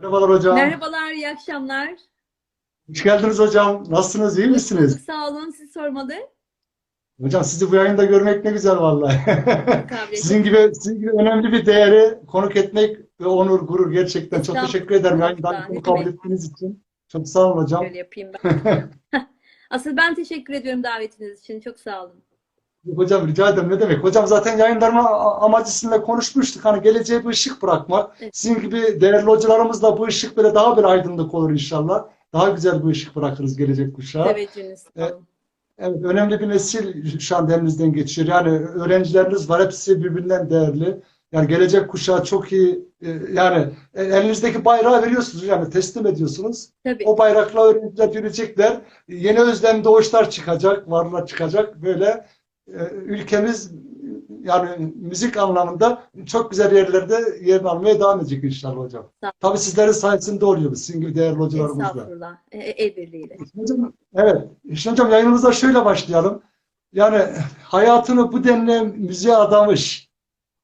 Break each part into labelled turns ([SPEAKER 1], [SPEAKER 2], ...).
[SPEAKER 1] Merhabalar hocam.
[SPEAKER 2] Merhabalar, iyi akşamlar.
[SPEAKER 1] Hoş geldiniz hocam. Nasılsınız? iyi misiniz?
[SPEAKER 2] Sağ olun, siz sormalı.
[SPEAKER 1] Hocam sizi bu yayında görmek ne güzel vallahi. Sizin gibi sizin gibi önemli bir değeri konuk etmek ve onur, gurur gerçekten. Çok teşekkür ederim yayından bunu kabul ettiğiniz için. Çok sağ olun hocam.
[SPEAKER 2] Şöyle yapayım ben. Asıl ben teşekkür ediyorum davetiniz için. Çok sağ olun.
[SPEAKER 1] Hocam rica ederim ne demek. Hocam zaten yayınlarıma amacı sizinle konuşmuştuk. Hani geleceğe bir ışık bırakmak.
[SPEAKER 2] Evet.
[SPEAKER 1] Sizin gibi değerli hocalarımızla bu ışık böyle daha bir aydınlık olur inşallah. Daha güzel bir ışık bırakırız gelecek kuşağa. Evet.
[SPEAKER 2] olun.
[SPEAKER 1] Evet, önemli bir nesil şu anda elinizden geçiyor. Yani öğrencileriniz var, hepsi birbirinden değerli. Yani gelecek kuşağı çok iyi, e, yani e, elinizdeki bayrağı veriyorsunuz, yani teslim ediyorsunuz.
[SPEAKER 2] Tabii.
[SPEAKER 1] O bayrakla öğrenciler yürüyecekler. Yeni özlem doğuşlar çıkacak, varlar çıkacak. Böyle e, ülkemiz yani müzik anlamında çok güzel yerlerde yerini almaya devam edecek inşallah hocam. Tabii sizlerin sayesinde oluyor sizin gibi değerli hocalarımızla.
[SPEAKER 2] Estağfurullah. E, el birliğiyle.
[SPEAKER 1] Hocam, evet. Şimdi hocam yayınımıza şöyle başlayalım. Yani hayatını bu denli müziğe adamış,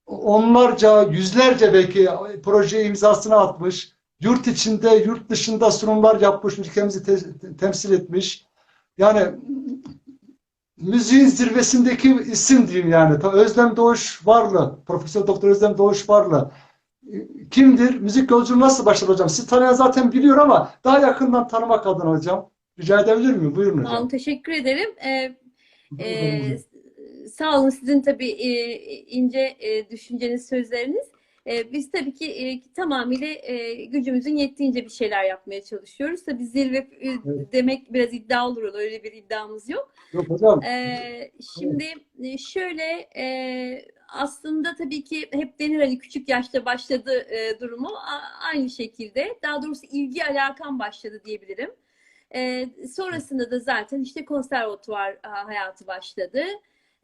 [SPEAKER 1] onlarca, yüzlerce belki proje imzasını atmış, yurt içinde, yurt dışında sunumlar yapmış, ülkemizi te- temsil etmiş. Yani müziğin zirvesindeki isim diyeyim yani. Özlem Doğuş Varlı, Profesör Doktor Özlem Doğuş Varlı. Kimdir? Müzik yolculuğu nasıl başladı hocam? Siz tanıyan zaten biliyor ama daha yakından tanımak adına hocam. Rica edebilir miyim? Buyurun hocam.
[SPEAKER 2] teşekkür ederim. E,
[SPEAKER 1] Buyurun
[SPEAKER 2] e, sağ olun sizin tabii e, ince e, düşünceniz, sözleriniz. E, biz tabii ki e, tamamıyla e, gücümüzün yettiğince bir şeyler yapmaya çalışıyoruz. Tabii zirve e,
[SPEAKER 1] Evet.
[SPEAKER 2] demek biraz iddia olur. Öyle bir iddiamız yok.
[SPEAKER 1] Yok hocam.
[SPEAKER 2] Ee, şimdi e, şöyle e, aslında tabii ki hep denir hani küçük yaşta başladı e, durumu A- aynı şekilde daha doğrusu ilgi alakam başladı diyebilirim. E, sonrasında da zaten işte konservatuvar hayatı başladı.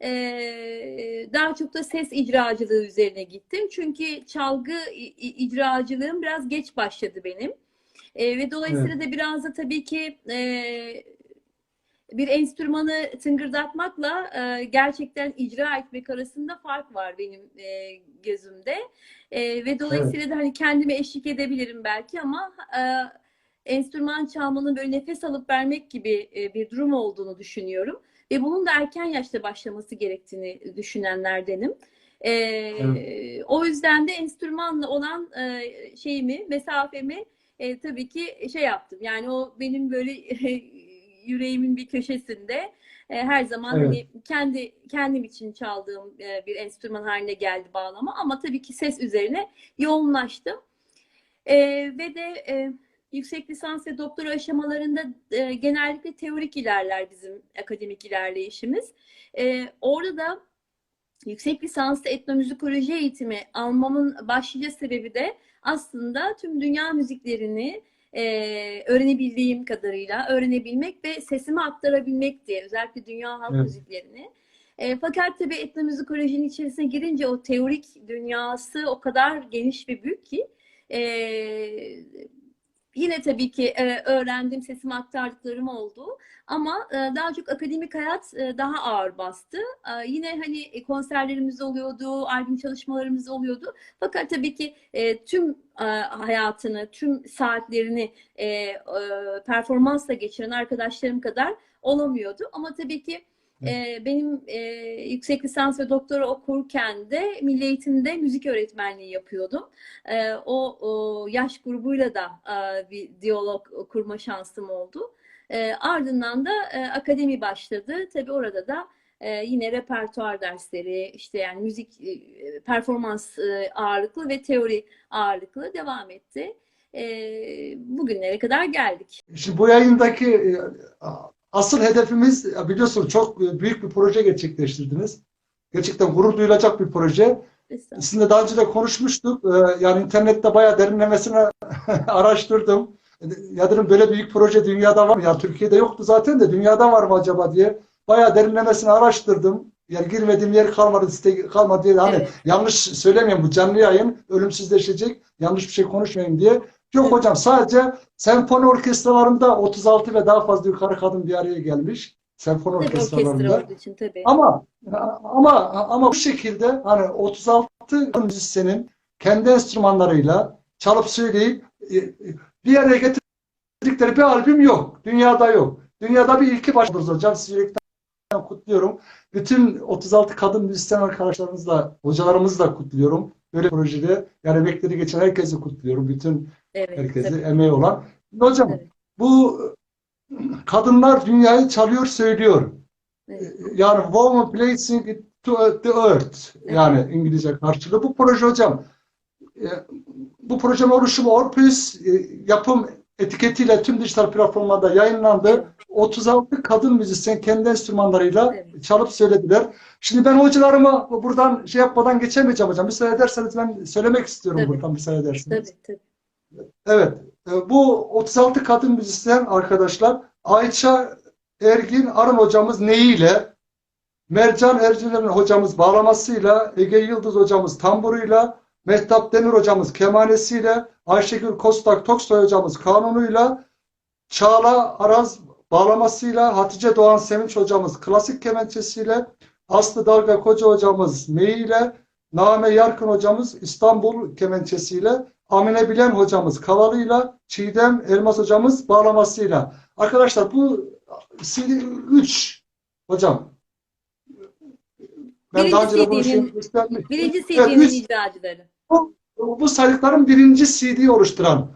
[SPEAKER 2] E, daha çok da ses icracılığı üzerine gittim. Çünkü çalgı icracılığım biraz geç başladı benim. E, ve dolayısıyla da biraz da tabii ki e, bir enstrümanı tıngırdatmakla e, gerçekten icra etmek arasında fark var benim e, gözümde. E, ve dolayısıyla da hani kendime eşlik edebilirim belki ama e, enstrüman çalmanın böyle nefes alıp vermek gibi e, bir durum olduğunu düşünüyorum. Ve bunun da erken yaşta başlaması gerektiğini düşünenlerdenim. E, O yüzden de enstrümanla olan e, şeyimi, mesafemi e, tabii ki şey yaptım. Yani o benim böyle yüreğimin bir köşesinde e, her zaman
[SPEAKER 1] Evet.
[SPEAKER 2] hani kendi kendim için çaldığım e, bir enstrüman haline geldi bağlama ama tabii ki ses üzerine yoğunlaştım. E, ve de e, yüksek lisans ve doktora aşamalarında e, genellikle teorik ilerler bizim akademik ilerleyişimiz. E, orada da yüksek lisanslı etnomüzikoloji eğitimi almamın başlıca sebebi de aslında tüm dünya müziklerini e, öğrenebildiğim kadarıyla öğrenebilmek ve sesimi aktarabilmek diye özellikle dünya halk
[SPEAKER 1] Evet.
[SPEAKER 2] müziklerini. E, fakat tabii etnomüzikolojinin içerisine girince o teorik dünyası o kadar geniş ve büyük ki e, yine tabii ki e, öğrendim, sesimi aktardıklarım oldu. Ama e, daha çok akademik hayat e, daha ağır bastı. E, yine hani e, konserlerimiz oluyordu, albüm çalışmalarımız oluyordu. Fakat tabii ki e, tüm e, hayatını, tüm saatlerini e, e, performansla geçiren arkadaşlarım kadar olamıyordu. Ama tabii ki e, benim e, yüksek lisans ve doktora okurken de milli eğitimde müzik öğretmenliği yapıyordum. E, o, o yaş grubuyla da e, bir diyalog kurma şansım oldu. E, ardından da e, akademi başladı. Tabii orada da e, yine repertuar dersleri, işte yani müzik e, performans e, ağırlıklı ve teori ağırlıklı devam etti. E, bugünlere kadar geldik.
[SPEAKER 1] Şimdi bu yayındaki asıl hedefimiz ya biliyorsunuz çok büyük bir proje gerçekleştirdiniz. Gerçekten gurur duyulacak bir proje. Sizinle daha önce de konuşmuştuk. Ee, Yani internette bayağı derinlemesine araştırdım. Ya dedim böyle büyük proje dünyada var mı? Ya Türkiye'de yoktu zaten de dünyada var mı acaba diye. Bayağı derinlemesine araştırdım. Yani girmediğim yer kalmadı, site kalmadı diye. Hani
[SPEAKER 2] Evet.
[SPEAKER 1] yanlış söylemeyeyim bu canlı yayın ölümsüzleşecek. Yanlış bir şey konuşmayayım diye. Yok hocam sadece senfoni orkestralarında 36 ve daha fazla yukarı kadın bir araya gelmiş. Senfoni
[SPEAKER 2] Tabii
[SPEAKER 1] orkestralarında.
[SPEAKER 2] olduğu için tabii.
[SPEAKER 1] Ama ama ama bu şekilde hani 36 müzisyenin kendi enstrümanlarıyla çalıp söyleyip e, e, bir yere getirdikleri bir albüm yok. Dünyada yok. Dünyada bir ilki başladık hocam. Sizi kutluyorum. Bütün 36 kadın müzisyen arkadaşlarımızla, hocalarımızla kutluyorum. Böyle projede yani emekleri geçen herkesi kutluyorum. Bütün
[SPEAKER 2] Evet,
[SPEAKER 1] herkesi
[SPEAKER 2] tabii.
[SPEAKER 1] emeği olan. Hocam
[SPEAKER 2] Evet.
[SPEAKER 1] bu kadınlar dünyayı çalıyor söylüyor.
[SPEAKER 2] Evet.
[SPEAKER 1] Yani woman placing it to the earth. Yani İngilizce karşılığı. Bu proje hocam e, bu projenin oluşumu Orpheus e, yapım etiketiyle tüm dijital platformlarda yayınlandı.
[SPEAKER 2] Evet.
[SPEAKER 1] 36 kadın müzisyen kendi enstrümanlarıyla
[SPEAKER 2] Evet.
[SPEAKER 1] çalıp söylediler. Şimdi ben hocalarımı buradan şey yapmadan geçemeyeceğim hocam. Müsaade ederseniz ben söylemek istiyorum
[SPEAKER 2] Tabii.
[SPEAKER 1] buradan müsaade ederseniz.
[SPEAKER 2] Tabii, tabii.
[SPEAKER 1] Evet. e, Bu 36 kadın müzisyen arkadaşlar Ayça Ergin Arın hocamız neyiyle, Mercan Ercilen hocamız bağlamasıyla, Ege Yıldız hocamız tamburuyla, Mehtap Demir hocamız kemanesiyle, Ayşegül Kostak Toksoy hocamız kanunuyla, Çağla Araz bağlamasıyla, Hatice Doğan Sevinç hocamız klasik kemençesiyle, Aslı Dalga Koca hocamız meyiyle, Name Yarkın hocamız İstanbul kemençesiyle, Amine Bilen hocamız kavalıyla, Çiğdem Elmas hocamız bağlamasıyla. Arkadaşlar bu CD 3 hocam. Ben
[SPEAKER 2] Birinci
[SPEAKER 1] daha önce de bunu şey.
[SPEAKER 2] Birinci
[SPEAKER 1] Evet,
[SPEAKER 2] CD'nin
[SPEAKER 1] üç-
[SPEAKER 2] icracıları.
[SPEAKER 1] bu saydıkların birinci CD'yi oluşturan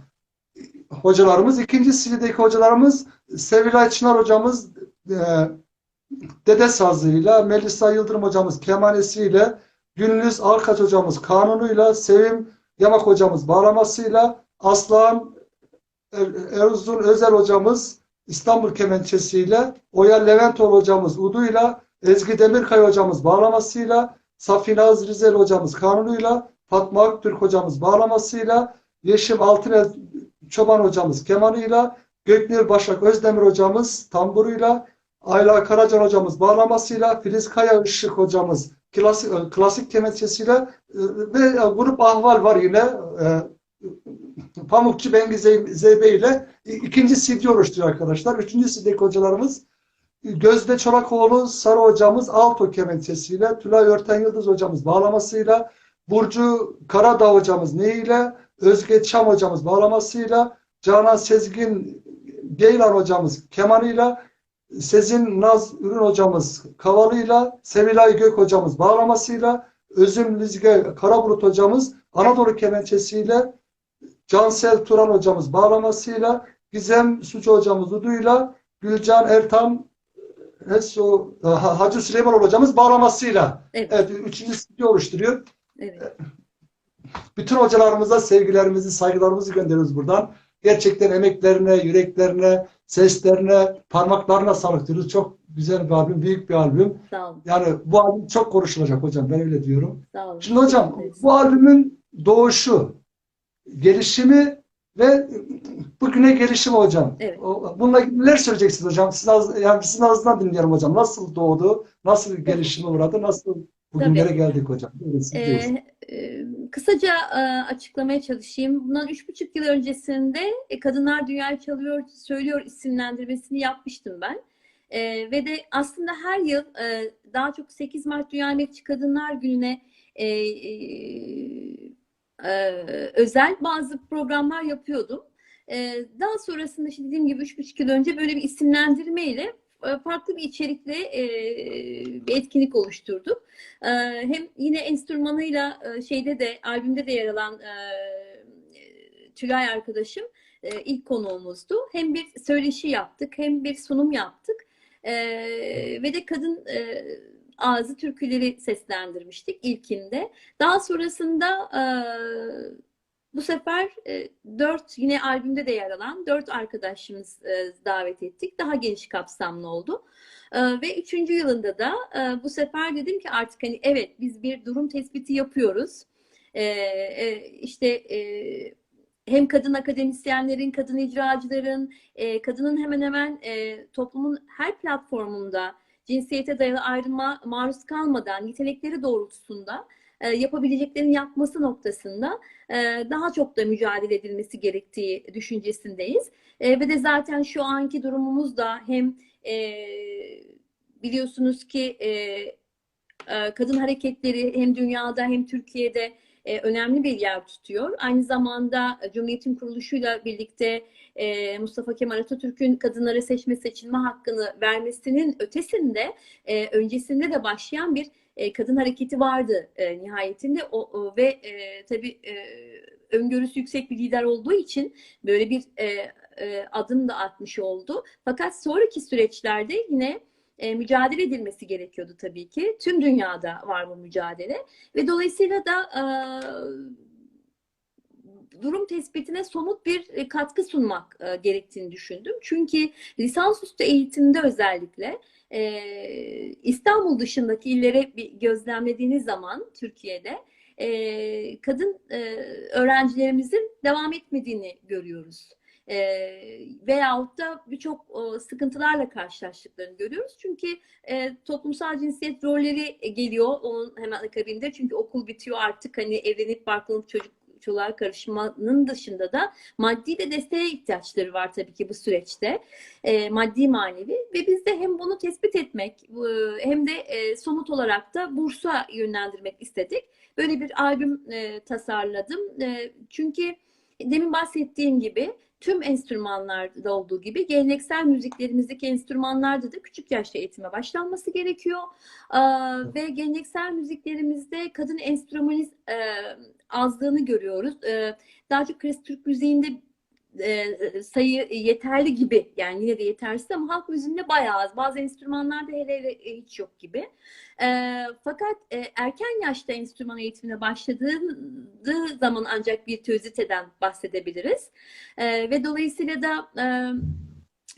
[SPEAKER 1] hocalarımız. ikinci CD'deki hocalarımız Sevilay Çınar hocamız e, Dede Sazı'yla, Melisa Yıldırım hocamız kemanesiyle, Gülnüz Alkaç hocamız kanunuyla, Sevim Yamak hocamız bağlamasıyla, Aslan Er- Erzurum Özel hocamız İstanbul kemençesiyle, Oya Leventoğlu hocamız uduyla, Ezgi Demirkaya hocamız bağlamasıyla, Safinaz Rizel hocamız kanunuyla, Fatma Aktürk hocamız bağlamasıyla, Yeşim Altınel Çoban hocamız kemanıyla, Göknil Başak Özdemir hocamız tamburuyla, Ayla Karacan hocamız bağlamasıyla, Filiz Kaya Işık hocamız klasik, klasik kemençesiyle e, ve e, grup Ahval var yine e, Pamukçu Bengi Zey- Zeybe ile ikinci CD oluşturuyor arkadaşlar. Üçüncü CD'deki hocalarımız Gözde Çolakoğlu Sarı hocamız alto kemençesiyle, Tülay Örten Yıldız hocamız bağlamasıyla, Burcu Karadağ hocamız neyiyle, Özge Çam hocamız bağlamasıyla, Canan Sezgin Geylan hocamız kemanıyla, Sezin Naz Ürün hocamız kavalıyla, Sevilay Gök hocamız bağlamasıyla, Özüm Lizge Karabulut hocamız Anadolu kemençesiyle, Cansel Turan hocamız bağlamasıyla, Gizem Sucu hocamız uduyla, Gülcan Ertan Hesso, Ha- Hacı Süleyman hocamız bağlamasıyla.
[SPEAKER 2] Evet.
[SPEAKER 1] Evet, üçüncü stüdyo oluşturuyor.
[SPEAKER 2] Evet.
[SPEAKER 1] Bütün hocalarımıza sevgilerimizi, saygılarımızı gönderiyoruz buradan. Gerçekten emeklerine, yüreklerine, seslerine, parmaklarına sağlık diyoruz. Çok güzel bir albüm, büyük bir albüm.
[SPEAKER 2] Sağ olun.
[SPEAKER 1] Yani bu albüm çok konuşulacak hocam, ben öyle diyorum.
[SPEAKER 2] Sağ olun.
[SPEAKER 1] Şimdi hocam, bu albümün doğuşu, gelişimi ve bugüne gelişimi hocam.
[SPEAKER 2] Evet.
[SPEAKER 1] Bununla ilgili neler söyleyeceksiniz hocam? Sizin, ağız, yani sizin ağzınızdan dinleyelim hocam. Nasıl doğdu, nasıl gelişime uğradı, nasıl bugünlere
[SPEAKER 2] Tabii.
[SPEAKER 1] geldik hocam?
[SPEAKER 2] Ee, e, kısaca e, açıklamaya çalışayım. Bundan üç buçuk yıl öncesinde e, Kadınlar Dünyayı Çalıyor, Söylüyor isimlendirmesini yapmıştım ben. E, ve de aslında her yıl daha çok 8 Mart Dünya Emekçi Kadınlar Günü'ne özel bazı programlar yapıyordum. Daha sonrasında işte dediğim gibi üç buçuk yıl önce böyle bir isimlendirmeyle farklı bir içerikle e, bir etkinlik oluşturduk. Ee, Hem yine enstrümanıyla e, şeyde de albümde de yer alan e, Tülay arkadaşım e, ilk konuğumuzdu. Hem bir söyleşi yaptık hem bir sunum yaptık. Ve de kadın e, ağzı türküleri seslendirmiştik ilkinde. Daha sonrasında e, bu sefer e, dört yine albümde de yer alan dört arkadaşımız e, davet ettik. Daha geniş kapsamlı oldu. Ee, Ve üçüncü yılında da e, bu sefer dedim ki artık hani evet biz bir durum tespiti yapıyoruz. E, işte e, hem kadın akademisyenlerin, kadın icracıların, e, kadının hemen hemen e, toplumun her platformunda cinsiyete dayalı ayrıma maruz kalmadan yetenekleri doğrultusunda e, yapabileceklerini yapması noktasında e, daha çok da mücadele edilmesi gerektiği düşüncesindeyiz. E, Ve de zaten şu anki durumumuz da hem e, biliyorsunuz ki kadın hareketleri hem dünyada hem Türkiye'de önemli bir yer tutuyor. Aynı zamanda Cumhuriyet'in kuruluşuyla birlikte Mustafa Kemal Atatürk'ün kadınlara seçme seçilme hakkını vermesinin ötesinde öncesinde de başlayan bir e, kadın hareketi vardı e, nihayetinde o, o ve e, tabii e, öngörüsü yüksek bir lider olduğu için böyle bir e, e, adım da atmış oldu. Fakat sonraki süreçlerde yine e, mücadele edilmesi gerekiyordu tabii ki. Tüm dünyada var bu mücadele ve dolayısıyla da e, durum tespitine somut bir e, katkı sunmak e, gerektiğini düşündüm. Çünkü lisansüstü eğitimde özellikle e, İstanbul dışındaki illere bir gözlemlediğiniz zaman Türkiye'de e, kadın e, öğrencilerimizin devam etmediğini görüyoruz. E, veyahut da birçok e, sıkıntılarla karşılaştıklarını görüyoruz. Çünkü e, toplumsal cinsiyet rolleri geliyor onun hemen akabinde. Çünkü okul bitiyor artık hani evlenip barklanıp çocuk çoluğa karışmanın dışında da maddi de desteğe ihtiyaçları var tabii ki bu süreçte. E, maddi manevi ve biz de hem bunu tespit etmek e, hem de e, somut olarak da bursa yönlendirmek istedik. Böyle bir albüm e, tasarladım. E, çünkü demin bahsettiğim gibi tüm enstrümanlarda olduğu gibi geleneksel müziklerimizdeki enstrümanlarda da küçük yaşta eğitime başlanması gerekiyor. Ee, ve geleneksel müziklerimizde kadın enstrümanist e, azlığını görüyoruz. E, daha çok klasik Türk müziğinde e, sayı yeterli gibi yani yine de yetersiz ama halk müziğinde bayağı az. Bazı enstrümanlarda hele hele hiç yok gibi. E, fakat e, erken yaşta enstrüman eğitimine başladığı zaman ancak bir töziteden bahsedebiliriz. E, ve dolayısıyla da e,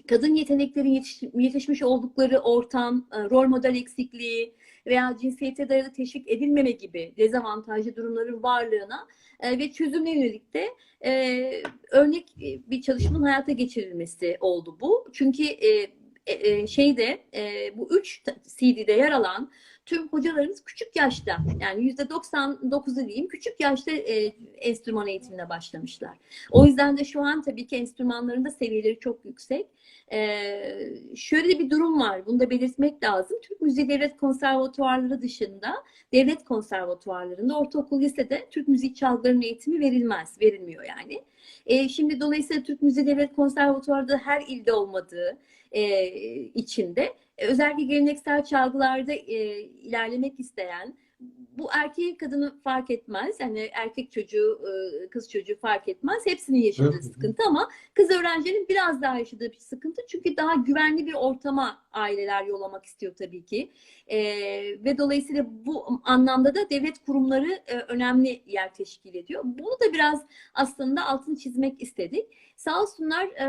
[SPEAKER 2] kadın yeteneklerin yetiş, yetişmiş oldukları ortam, e, rol model eksikliği veya cinsiyete dayalı teşvik edilmeme gibi dezavantajlı durumların varlığına e, ve çözümle yönelik de e, örnek bir çalışmanın hayata geçirilmesi oldu bu. Çünkü şeyde bu üç CD'de yer alan tüm hocalarımız küçük yaşta yani yüzde 99'u diyeyim küçük yaşta e, enstrüman eğitimine başlamışlar. O yüzden de şu an tabii ki enstrümanların da seviyeleri çok yüksek. Ee, şöyle bir durum var. Bunu da belirtmek lazım. Türk Müziği Devlet Konservatuvarları dışında devlet konservatuvarlarında ortaokul lisede Türk müziği çalgılarının eğitimi verilmez. Verilmiyor yani. Ee, şimdi dolayısıyla Türk Müziği Devlet Konservatuvarı her ilde olmadığı e, içinde özellikle geleneksel çalgılarda e, ilerlemek isteyen bu erkeği kadını fark etmez. Yani erkek çocuğu, kız çocuğu fark etmez. Hepsinin yaşadığı
[SPEAKER 1] Evet.
[SPEAKER 2] sıkıntı ama kız öğrencinin biraz daha yaşadığı bir sıkıntı. Çünkü daha güvenli bir ortama aileler yollamak istiyor tabii ki. Ee, ve dolayısıyla bu anlamda da devlet kurumları e, önemli yer teşkil ediyor. Bunu da biraz aslında altını çizmek istedik. Sağ olsunlar e,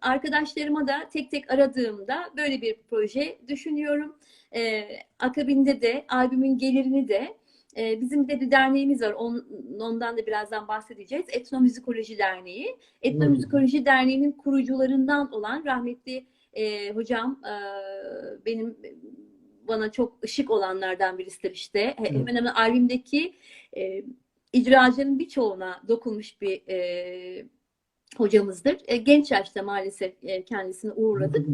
[SPEAKER 2] arkadaşlarıma da tek tek aradığımda böyle bir proje düşünüyorum. E, akabinde de albümün gelirini de e, bizim de bir derneğimiz var. On, ondan da birazdan bahsedeceğiz. Etnomüzikoloji Derneği. Etnomüzikoloji Derneği'nin kurucularından olan rahmetli e, hocam e, benim bana çok ışık olanlardan birisidir işte. Hemen hemen albümdeki e, icracının birçoğuna dokunmuş bir e, hocamızdır. E, genç yaşta maalesef e, kendisini uğurladık.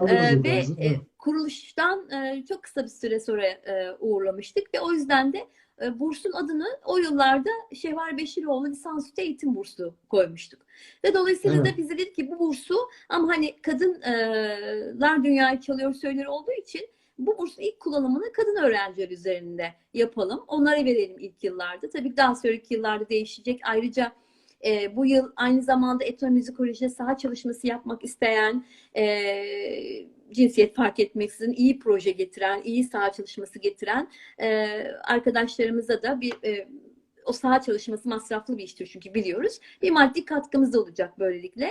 [SPEAKER 1] Alırız
[SPEAKER 2] ve e, kuruluştan e, çok kısa bir süre sonra e, uğurlamıştık ve o yüzden de e, bursun adını o yıllarda Şevval Beşiroğlu lisansüstü eğitim bursu koymuştuk. Ve dolayısıyla
[SPEAKER 1] Evet.
[SPEAKER 2] da bize dedik ki bu bursu ama hani kadınlar dünyayı çalıyor söyleri olduğu için bu bursun ilk kullanımını kadın öğrenciler üzerinde yapalım. Onlara verelim ilk yıllarda. Tabii daha sonraki yıllarda değişecek. Ayrıca e, bu yıl aynı zamanda etnomüzikolojide saha çalışması yapmak isteyen, e, cinsiyet fark etmeksizin iyi proje getiren, iyi saha çalışması getiren e, arkadaşlarımıza da bir e, o saha çalışması masraflı bir iştir çünkü biliyoruz. Bir maddi katkımız da olacak böylelikle.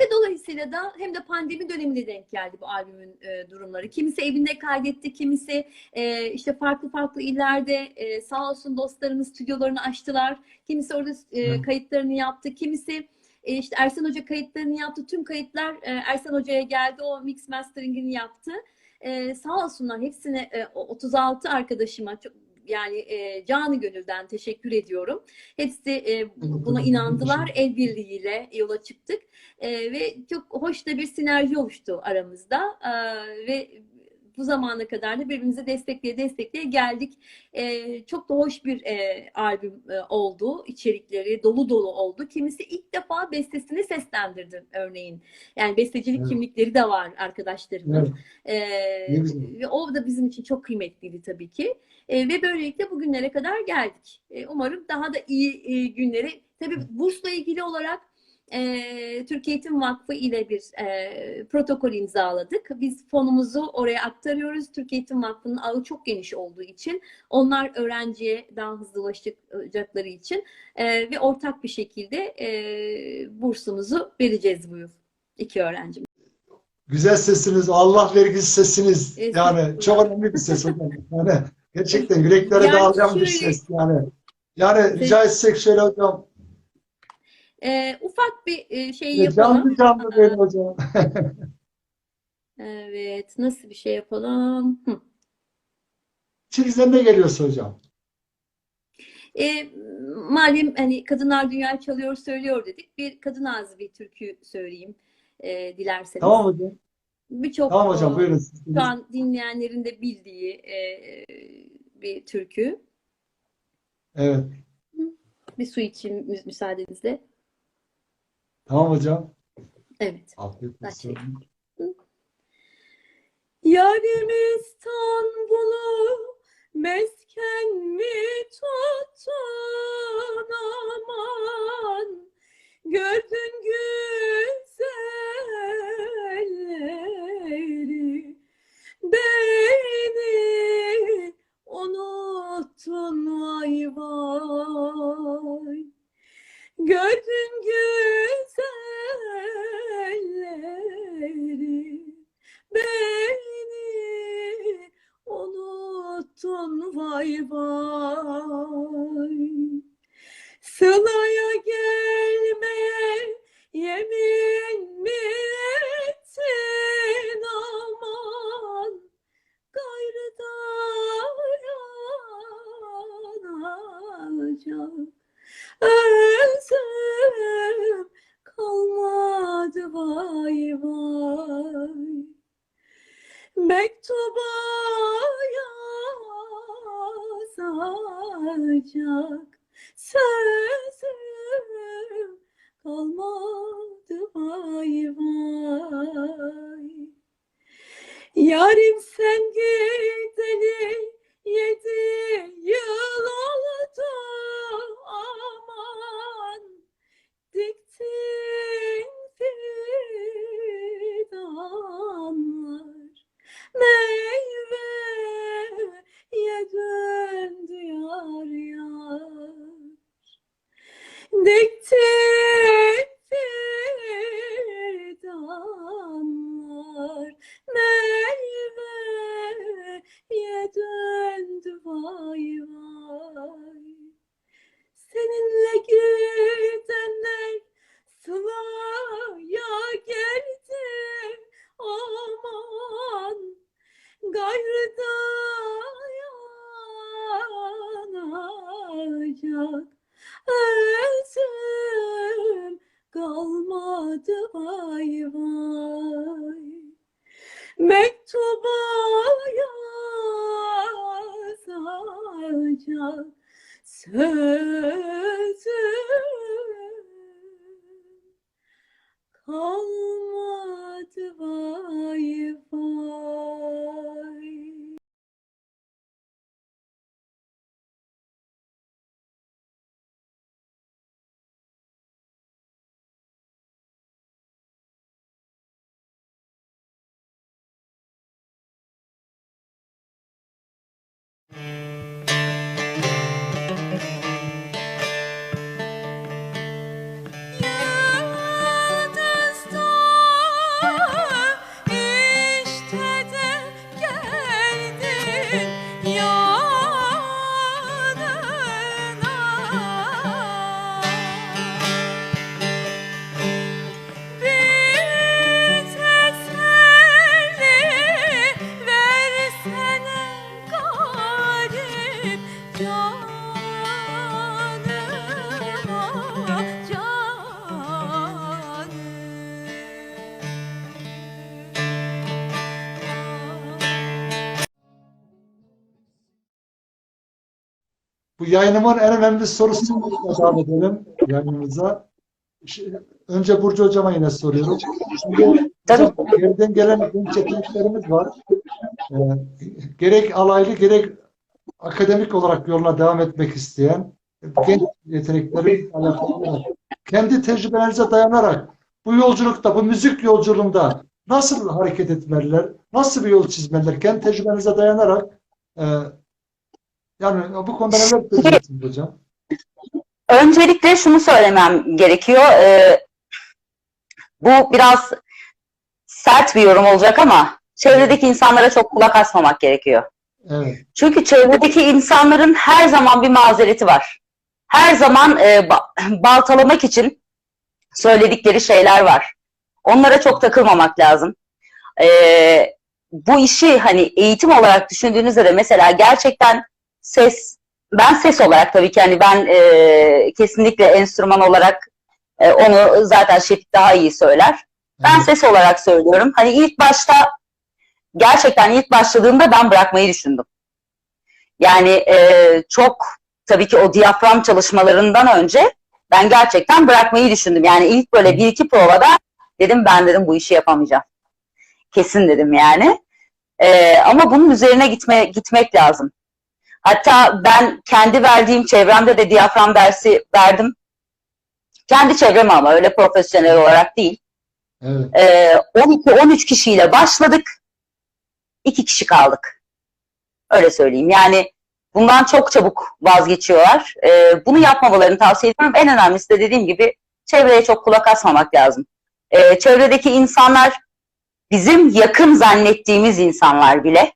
[SPEAKER 2] Ve dolayısıyla da hem de pandemi dönemine denk geldi bu albümün e, durumları. Kimisi evinde kaydetti, kimisi e, işte farklı farklı illerde e, sağ olsun dostlarımız stüdyolarını açtılar. Kimisi orada e, kayıtlarını yaptı, kimisi e, işte Ersan Hoca kayıtlarını yaptı. Tüm kayıtlar e, Ersan Hoca'ya geldi. O mix masteringini yaptı. E, sağ olsunlar hepsine e, o 36 arkadaşıma çok yani e, canı gönülden teşekkür ediyorum. Hepsi e, buna inandılar. El birliğiyle yola çıktık. E, ve çok hoş da bir sinerji oluştu aramızda. E, ve bu zamana kadar da birbirimizi destekleye destekleye geldik. E, çok da hoş bir e, albüm e, oldu. İçerikleri dolu dolu oldu. Kimisi ilk defa bestesini seslendirdi örneğin. Yani bestecilik
[SPEAKER 1] Evet.
[SPEAKER 2] kimlikleri de var arkadaşlarımın.
[SPEAKER 1] Evet. Güzel.
[SPEAKER 2] ve o da bizim için çok kıymetliydi tabii ki. Ee, ve böylelikle bugünlere kadar geldik. Ee, umarım daha da iyi e, günleri. Tabii bursla ilgili olarak e, Türkiye Eğitim Vakfı ile bir e, protokol imzaladık. Biz fonumuzu oraya aktarıyoruz. Türkiye Eğitim Vakfı'nın ağı çok geniş olduğu için onlar öğrenciye daha hızlı ulaşacakları için e, ve ortak bir şekilde e, bursumuzu vereceğiz bu yıl iki öğrencimiz.
[SPEAKER 1] Güzel sesiniz, Allah vergisi sesiniz. Yani çok önemli bir ses hocam. Yani gerçekten yüreklere
[SPEAKER 2] Yani
[SPEAKER 1] bir
[SPEAKER 2] şöyle-
[SPEAKER 1] ses yani. Yani rica etsek şöyle hocam.
[SPEAKER 2] Ee, ufak bir e, şey yapalım.
[SPEAKER 1] Canlı canlı böyle hocam.
[SPEAKER 2] Evet, nasıl bir şey yapalım? Hı.
[SPEAKER 1] Ne geliyorsa hocam.
[SPEAKER 2] E, malum hani Kadınlar Dünya Çalıyor Söylüyor dedik. Bir kadın ağzı bir türkü söyleyeyim e, dilerseniz.
[SPEAKER 1] Tamam hocam.
[SPEAKER 2] Birçok
[SPEAKER 1] Tamam hocam
[SPEAKER 2] e,
[SPEAKER 1] buyurun.
[SPEAKER 2] şu an dinleyenlerin de bildiği e, bir türkü.
[SPEAKER 1] Evet.
[SPEAKER 2] Bir su içeyim mü- müsaadenizle.
[SPEAKER 1] Tamam hocam.
[SPEAKER 2] Evet.
[SPEAKER 1] Afiyet olsun.
[SPEAKER 2] Yarim İstanbul'u mesken mi tuttun yazacak sözüm kalmadı vay vay. Yarim sen gideli yedi yıl oldu aman Diktin fidanlar meyveye döndü yar. Yar Diktin fidanlar meyveye döndü vay vay. Seninle gidenler sılaya geldi. Aman gayrı dayanacak özüm kalmadı vay vay. Mektuba yazacak sözüm
[SPEAKER 1] yayınımın en önemli sorusunu devam edelim yayınımıza. Önce Burcu Hocam'a yine soruyorum. Şimdi
[SPEAKER 3] Tabii.
[SPEAKER 1] geriden gelen genç yeteneklerimiz var. Ee, gerek alaylı gerek akademik olarak yoluna devam etmek isteyen genç yetenekleri alakalı. Kendi tecrübelerinize dayanarak bu yolculukta, bu müzik yolculuğunda nasıl hareket etmeliler? Nasıl bir yol çizmeliler? Kendi tecrübenize dayanarak e, yani bu konuda neler söyleyeceksiniz hocam?
[SPEAKER 3] Öncelikle şunu söylemem gerekiyor. Ee, bu biraz sert bir yorum olacak ama çevredeki insanlara çok kulak asmamak gerekiyor.
[SPEAKER 1] Evet,
[SPEAKER 3] Çünkü çevredeki insanların her zaman bir mazereti var. Her zaman e, ba- baltalamak için söyledikleri şeyler var. Onlara çok takılmamak lazım. E, bu işi hani eğitim olarak düşündüğünüzde de mesela gerçekten ses, ben ses olarak tabii ki hani ben e, kesinlikle enstrüman olarak e, onu zaten Şefik daha iyi söyler. Ben
[SPEAKER 1] evet,
[SPEAKER 3] ses olarak söylüyorum. Hani ilk başta gerçekten ilk başladığımda ben bırakmayı düşündüm. Yani e, çok tabii ki o diyafram çalışmalarından önce ben gerçekten bırakmayı düşündüm. Yani ilk böyle bir iki provada dedim ben dedim bu işi yapamayacağım. Kesin dedim yani. E, ama bunun üzerine gitme, gitmek lazım. Hatta ben kendi verdiğim çevremde de diyafram dersi verdim. Kendi çevreme ama öyle profesyonel olarak değil.
[SPEAKER 1] evet,
[SPEAKER 3] Ee, 12-13 kişiyle başladık. 2 kişi kaldık. Öyle söyleyeyim. Yani bundan çok çabuk vazgeçiyorlar. Ee, bunu yapmamalarını tavsiye ediyorum. En önemlisi de dediğim gibi çevreye çok kulak asmamak lazım. Ee, çevredeki insanlar bizim yakın zannettiğimiz insanlar bile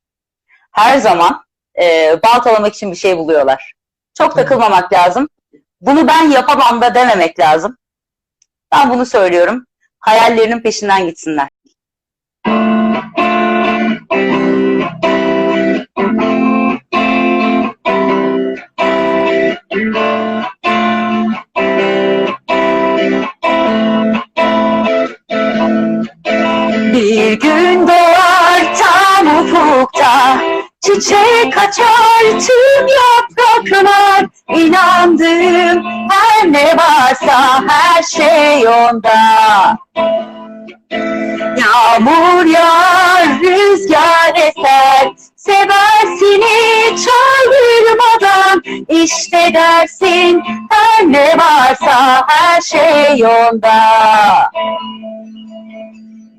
[SPEAKER 3] her zaman e, baltalamak için bir şey buluyorlar. Çok takılmamak lazım. Bunu ben yapamam da dememek lazım. Ben bunu söylüyorum hayallerinin peşinden gitsinler. Bir gün Çiçek açar tüm yapraklar İnandım. Her ne varsa her şey onda. Yağmur yağar, rüzgar eser. Seversin hiç ayrılmadan. İşte dersin her ne varsa her şey yolda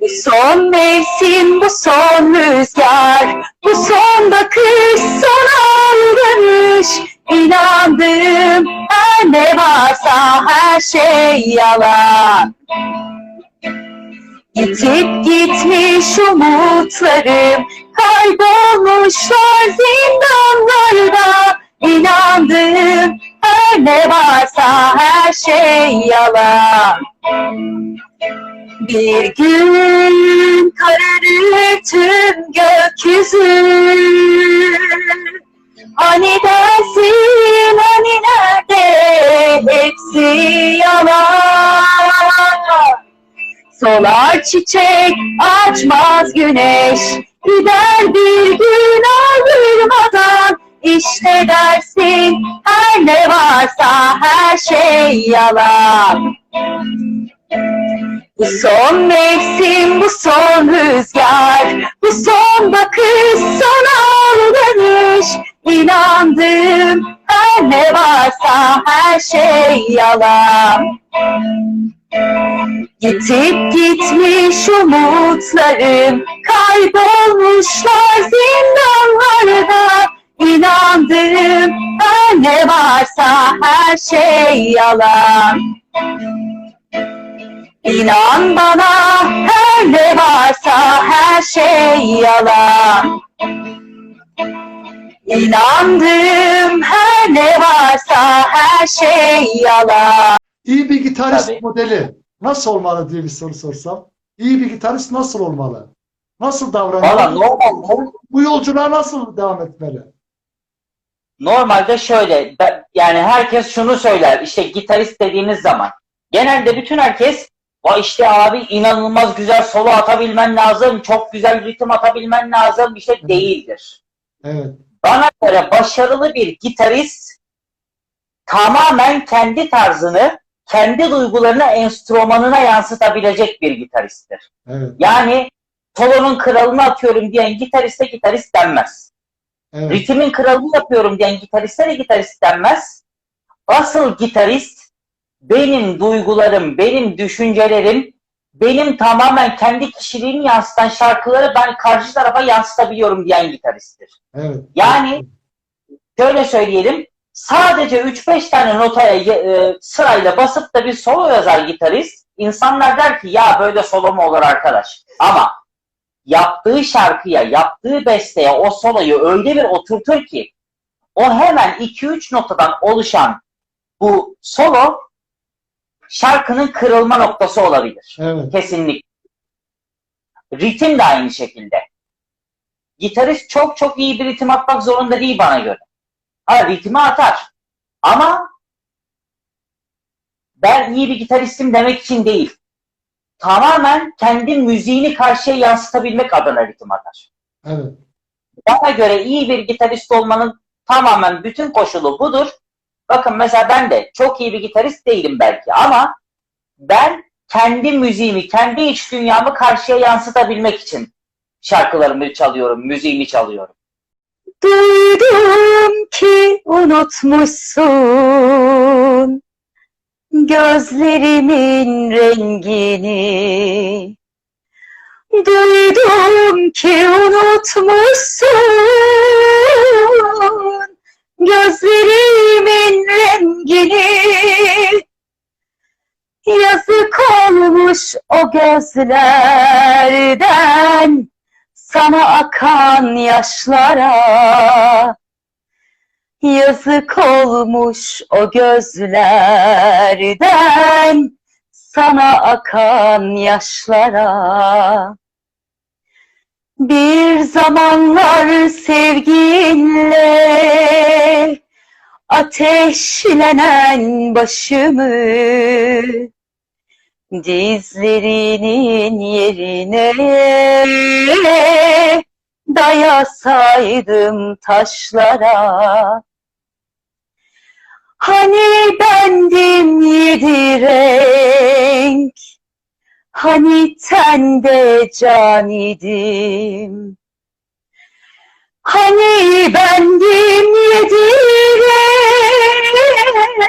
[SPEAKER 3] bu son mevsim, bu son rüzgar, bu son bakış, son aldanış. İnandım her ne varsa her şey yalan. Yitip gitmiş umutlarım, kaybolmuşlar zindanlarda. İnandım her ne varsa her şey yalan. Bir gün kararır tüm gökyüzü. Hani dersin hani nerede? Hepsi yalan. Solar çiçek açmaz güneş. Gider bir gün ayrılmadan İşte dersin her ne varsa her şey yalan bu son mevsim, bu son rüzgar, bu son bakış, son aldanış. İnandım her ne varsa her şey yalan. Yitip gitmiş umutlarım, kaybolmuşlar zindanlarda. İnandım her ne varsa her şey yalan. İnan bana her ne varsa her şey yalan. İnandım her ne varsa her şey yalan.
[SPEAKER 1] İyi bir gitarist
[SPEAKER 3] Tabii.
[SPEAKER 1] modeli nasıl olmalı diye bir soru sorsam. İyi bir gitarist nasıl olmalı? Nasıl davranmalı?
[SPEAKER 4] Valla normal,
[SPEAKER 1] Bu yolculuğa nasıl devam etmeli?
[SPEAKER 4] normalde şöyle yani herkes şunu söyler işte gitarist dediğiniz zaman genelde bütün herkes o işte abi inanılmaz güzel solo atabilmen lazım çok güzel ritim atabilmen lazım işte değildir.
[SPEAKER 1] Evet,
[SPEAKER 4] Bana göre başarılı bir gitarist tamamen kendi tarzını, kendi duygularını enstrümanına yansıtabilecek bir gitaristtir.
[SPEAKER 1] Evet.
[SPEAKER 4] Yani solonun kralını atıyorum diyen gitariste gitarist denmez.
[SPEAKER 1] Evet.
[SPEAKER 4] Ritmin kralını yapıyorum diyen gitariste de gitarist denmez. Asıl gitarist benim duygularım, benim düşüncelerim, benim tamamen kendi kişiliğimi yansıtan şarkıları ben karşı tarafa yansıtabiliyorum diyen gitaristtir.
[SPEAKER 1] Evet.
[SPEAKER 4] Yani şöyle söyleyelim, sadece 3-5 tane notaya e, sırayla basıp da bir solo yazar gitarist, insanlar der ki ya böyle solo mu olur arkadaş? Ama yaptığı şarkıya, yaptığı besteye o soloyu öyle bir oturtur ki o hemen 2-3 notadan oluşan bu solo şarkının kırılma noktası olabilir.
[SPEAKER 1] Evet.
[SPEAKER 4] Kesinlikle. Ritim de aynı şekilde. Gitarist çok çok iyi bir ritim atmak zorunda değil bana göre. Ha ritmi atar. Ama ben iyi bir gitaristim demek için değil. Tamamen kendi müziğini karşıya yansıtabilmek adına ritim atar.
[SPEAKER 1] Evet.
[SPEAKER 4] Bana göre iyi bir gitarist olmanın tamamen bütün koşulu budur. Bakın mesela ben de çok iyi bir gitarist değilim belki ama ben kendi müziğimi, kendi iç dünyamı karşıya yansıtabilmek için şarkılarımı çalıyorum, müziğimi çalıyorum.
[SPEAKER 3] Duydum ki unutmuşsun gözlerimin rengini. Duydum ki unutmuşsun o gözlerden sana akan yaşlara. Yazık olmuş o gözlerden sana akan yaşlara. Bir zamanlar sevginle ateşlenen başımı dizlerinin yerine dayasaydım taşlara. Hani bendim yedi renk, hani tende can idim. Hani bendim yedi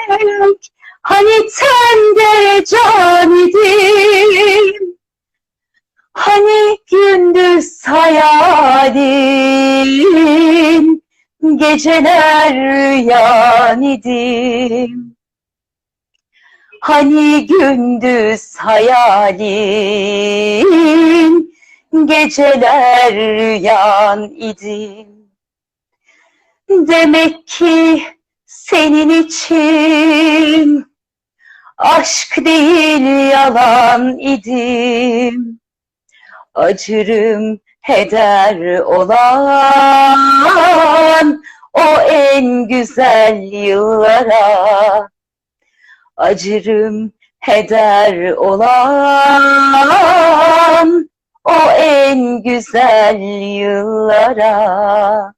[SPEAKER 3] renk, hani tende can idim. Hani gündüz hayalin, geceler rüyan idim. Hani gündüz hayalin, geceler rüyan idim. Demek ki senin için aşk değil yalan idim. Acırım heder olan o en güzel yıllara. Acırım heder olan o en güzel yıllara.